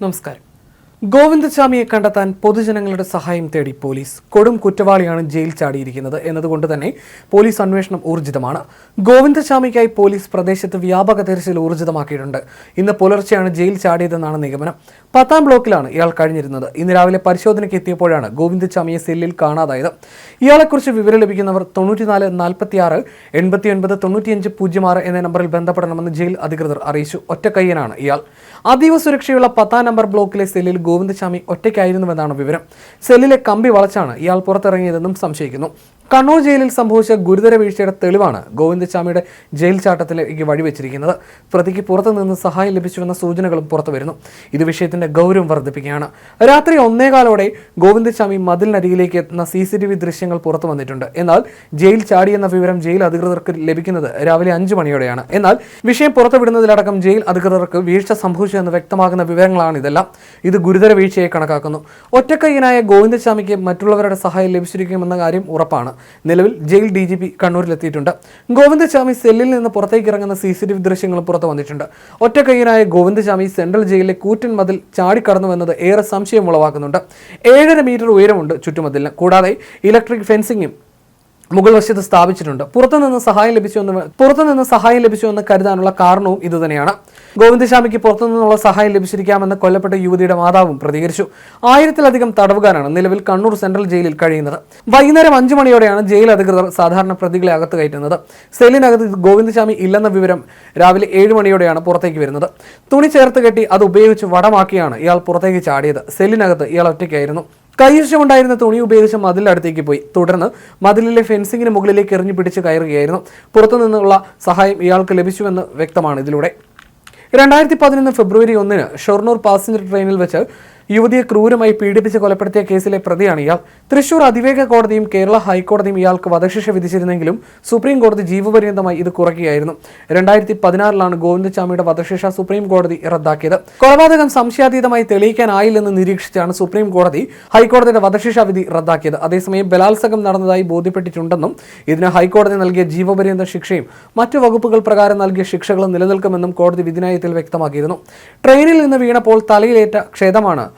നമസ്കാരം ഗോവിന്ദസ്വാമിയെ കണ്ടെത്താൻ പൊതുജനങ്ങളുടെ സഹായം തേടി പോലീസ്. കൊടും കുറ്റവാളിയാണ് ജയിൽ ചാടിയിരിക്കുന്നത് എന്നതുകൊണ്ട് തന്നെ പോലീസ് അന്വേഷണം ഊർജിതമാണ്. ഗോവിന്ദസ്വാമിക്കായി പോലീസ് പ്രദേശത്ത് വ്യാപക തെരച്ചിൽ ഊർജിതമാക്കിയിട്ടുണ്ട്. ഇന്ന് പുലർച്ചെയാണ് ജയിൽ ചാടിയതെന്നാണ് നിഗമനം. പത്താം ബ്ലോക്കിലാണ് ഇയാൾ കഴിഞ്ഞിരുന്നത്. ഇന്ന് രാവിലെ പരിശോധനയ്ക്ക് എത്തിയപ്പോഴാണ് ഗോവിന്ദസ്വാമിയെ സെല്ലിൽ കാണാതായത്. ഇയാളെക്കുറിച്ച് വിവരം ലഭിക്കുന്നവർ തൊണ്ണൂറ്റിനാല് നാൽപ്പത്തിയാറ് എൺപത്തി ഒൻപത് തൊണ്ണൂറ്റിയഞ്ച് പൂജ്യം ആറ് എന്ന നമ്പറിൽ ബന്ധപ്പെടണമെന്ന് ജയിൽ അധികൃതർ അറിയിച്ചു. ഒറ്റക്കയ്യനാണ് ഇയാൾ. അതീവ സുരക്ഷയുള്ള പത്താം നമ്പർ ബ്ലോക്കിലെ സെല്ലിൽ ഗോവിന്ദസ്വാമി ഒറ്റയ്ക്കായിരുന്നുവെന്നാണ് വിവരം. സെല്ലിലെ കമ്പി വളച്ചാണ് ഇയാൾ പുറത്തിറങ്ങിയതെന്നും സംശയിക്കുന്നു. കണ്ണൂർ ജയിലിൽ സംഭവിച്ച ഗുരുതര വീഴ്ചയുടെ തെളിവാണ് ഗോവിന്ദസ്വാമിയുടെ ജയിൽ ചാട്ടത്തിലേക്ക് വഴിവെച്ചിരിക്കുന്നത്. പ്രതിക്ക് പുറത്തുനിന്ന് സഹായം ലഭിച്ചുവെന്ന സൂചനകളും പുറത്തു വരുന്നു. ഇത് വിഷയത്തിന്റെ ഗൗരവം വർദ്ധിപ്പിക്കുകയാണ്. രാത്രി ഒന്നേകാലോടെ ഗോവിന്ദസ്വാമി മതിലിനരികിലേക്ക് എത്തുന്ന സി സി ടി വി ദൃശ്യങ്ങൾ പുറത്തു വന്നിട്ടുണ്ട്. എന്നാൽ ജയിൽ ചാടിയെന്ന വിവരം ജയിൽ അധികൃതർക്ക് ലഭിക്കുന്നത് രാവിലെ അഞ്ചു മണിയോടെയാണ്. എന്നാൽ വിഷയം പുറത്തുവിടുന്നതിലടക്കം ജയിൽ അധികൃതർക്ക് വീഴ്ച സംഭവിച്ചു എന്ന് വ്യക്തമാകുന്ന വിവരങ്ങളാണ് ഇതെല്ലാം. ഇത് ഗുരുതര വീഴ്ചയെ കണക്കാക്കുന്നു. ഒറ്റക്കയ്യനായ ഗോവിന്ദസ്വാമിക്ക് മറ്റുള്ളവരുടെ സഹായം ലഭിച്ചിരിക്കുമെന്ന കാര്യം ഉറപ്പാണ്. നിലവിൽ ജയിൽ ഡി ജി പി കണ്ണൂരിലെത്തിയിട്ടുണ്ട്. ഗോവിന്ദസ്വാമി സെല്ലിൽ നിന്ന് പുറത്തേക്ക് ഇറങ്ങുന്ന സി സി ടി വി ദൃശ്യങ്ങളും പുറത്തു വന്നിട്ടുണ്ട്. ഒറ്റക്കൈയനായ ഗോവിന്ദസ്വാമി സെൻട്രൽ ജയിലിലെ കൂറ്റൻ മതിൽ ചാടിക്കടന്നുവെന്നത് ഏറെ സംശയം ഉളവാക്കുന്നുണ്ട്. ഏഴര മീറ്റർ ഉയരമുണ്ട് ചുറ്റുമതിലിന്. കൂടാതെ ഇലക്ട്രിക് ഫെൻസിങ്ങും മുഗൾ വശത്ത് സ്ഥാപിച്ചിട്ടുണ്ട്. പുറത്തുനിന്ന് സഹായം ലഭിച്ചുവെന്ന് പുറത്തുനിന്ന് സഹായം ലഭിച്ചുവെന്ന് കരുതാനുള്ള കാരണവും ഇതുതന്നെയാണ്. ഗോവിന്ദസ്വാമിക്ക് പുറത്തുനിന്നുള്ള സഹായം ലഭിച്ചിരിക്കാമെന്ന് കൊല്ലപ്പെട്ട യുവതിയുടെ മാതാവും പ്രതികരിച്ചു. ആയിരത്തിലധികം തടവുകാരാണ് നിലവിൽ കണ്ണൂർ സെൻട്രൽ ജയിലിൽ കഴിയുന്നത്. വൈകുന്നേരം അഞ്ചു മണിയോടെയാണ് ജയിൽ അധികൃതർ സാധാരണ പ്രതികളെ അകത്ത് കയറ്റുന്നത്. സെല്ലിനകത്ത് ഗോവിന്ദശാമി ഇല്ലെന്ന വിവരം രാവിലെ ഏഴ് മണിയോടെയാണ് പുറത്തേക്ക് വരുന്നത്. തുണി ചേർത്ത് കെട്ടി അത് ഉപയോഗിച്ച് വടമാക്കിയാണ് ഇയാൾ പുറത്തേക്ക് ചാടിയത്. സെല്ലിനകത്ത് ഇയാൾ ഒറ്റയ്ക്കായിരുന്നു. കൈവശമുണ്ടായിരുന്ന തുണി ഉപയോഗിച്ച് മതിലടുത്തേക്ക് പോയി. തുടർന്ന് മതിലിലെ ഫെൻസിങ്ങിന് മുകളിലേക്ക് എറിഞ്ഞു പിടിച്ച് കയറുകയായിരുന്നു. പുറത്തുനിന്നുള്ള സഹായം ഇയാൾക്ക് ലഭിച്ചുവെന്ന് വ്യക്തമാണ് ഇതിലൂടെ. രണ്ടായിരത്തി പതിനൊന്ന് ഫെബ്രുവരി ഒന്നിന് ഷൊർണൂർ പാസഞ്ചർ ട്രെയിനിൽ വെച്ച് യുവതിയെ ക്രൂരമായി പീഡിപ്പിച്ച് കൊലപ്പെടുത്തിയ കേസിലെ പ്രതിയാണ് ഇയാൾ. തൃശൂർ അതിവേഗ കോടതിയും കേരള ഹൈക്കോടതിയും ഇയാൾക്ക് വധശിക്ഷ വിധിച്ചിരുന്നെങ്കിലും സുപ്രീം കോടതി ജീവപര്യന്തമായി ഇത് കുറയ്ക്കുകയായിരുന്നു. രണ്ടായിരത്തി പതിനാറിലാണ് ഗോവിന്ദസ്വാമിയുടെ വധശിക്ഷ സുപ്രീം കോടതി റദ്ദാക്കിയത്. കൊലപാതകം സംശയാതീതമായി തെളിയിക്കാനായില്ലെന്ന് നിരീക്ഷിച്ചാണ് സുപ്രീം കോടതി ഹൈക്കോടതിയുടെ വധശിക്ഷ വിധി റദ്ദാക്കിയത്. അതേസമയം ബലാത്സംഗം നടന്നതായി ബോധ്യപ്പെട്ടിട്ടുണ്ടെന്നും ഇതിന് ഹൈക്കോടതി നൽകിയ ജീവപര്യന്ത ശിക്ഷയും മറ്റു വകുപ്പുകൾ പ്രകാരം നൽകിയ ശിക്ഷകളും നിലനിൽക്കുമെന്നും കോടതി വിധിനായത്തിൽ വ്യക്തമാക്കിയിരുന്നു. ട്രെയിനിൽ നിന്ന് വീണപ്പോൾ തലയിലേറ്റ ക്ഷതമാണ്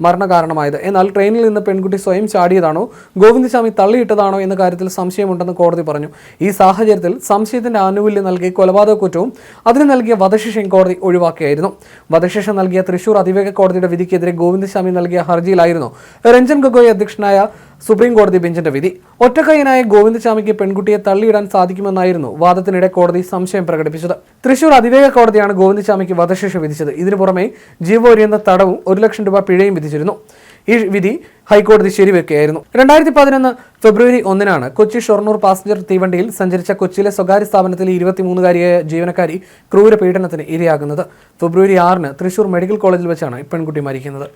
മരണകാരണമായത്. എന്നാൽ ട്രെയിനിൽ നിന്ന് പെൺകുട്ടി സ്വയം ചാടിയതാണോ? ഗോവിന്ദസ്വാമി തള്ളിയിട്ടതാണോ എന്ന കാര്യത്തിൽ സംശയമുണ്ടെന്ന് കോടതി പറഞ്ഞു. ഈ സാഹചര്യത്തിൽ സംശയത്തിന്റെ ആനുകൂല്യം നൽകി കൊലപാതക കുറ്റവും അതിന് നൽകിയ വധശിക്ഷയും കോടതി ഒഴിവാക്കിയായിരുന്നു. വധശിക്ഷ നൽകിയ തൃശൂർ അതിവേഗ കോടതിയുടെ വിധിക്കെതിരെ ഗോവിന്ദസ്വാമി നൽകിയ ഹർജിയിലായിരുന്നു രഞ്ജൻ ഗൊഗോയ് അധ്യക്ഷനായ സുപ്രീം കോടതി ബെഞ്ചിന്റെ വിധി. ഒറ്റക്കൈയനായ ഗോവിന്ദസ്വാമിക്ക് പെൺകുട്ടിയെ തള്ളിയിടാൻ സാധിക്കുമെന്നായിരുന്നു വാദത്തിനിടെ കോടതി സംശയം പ്രകടിപ്പിച്ചത്. തൃശൂർ അതിവേഗ കോടതിയാണ് ഗോവിന്ദസ്വാമിക്ക് വധശിക്ഷ വിധിച്ചത്. ഇതിനു പുറമെ ജീവപര്യന്ത തടവും ഒരു ലക്ഷം രൂപ പിഴയും വിധിച്ചിരുന്നു. ഈ വിധി ഹൈക്കോടതി ശരിവെക്കുകയായിരുന്നു. രണ്ടായിരത്തി പതിനൊന്ന് ഫെബ്രുവരി ഒന്നിനാണ് കൊച്ചി ഷൊർണൂർ പാസഞ്ചർ തീവണ്ടിയിൽ സഞ്ചരിച്ച കൊച്ചിയിലെ സ്വകാര്യ സ്ഥാപനത്തിലെ ഇരുപത്തിമൂന്നുകാരിയായ ജീവനക്കാരി ക്രൂര പീഡനത്തിന് ഇരയാകുന്നത്. ഫെബ്രുവരി ആറിന് തൃശൂർ മെഡിക്കൽ കോളേജിൽ വെച്ചാണ് പെൺകുട്ടി മരിക്കുന്നത്.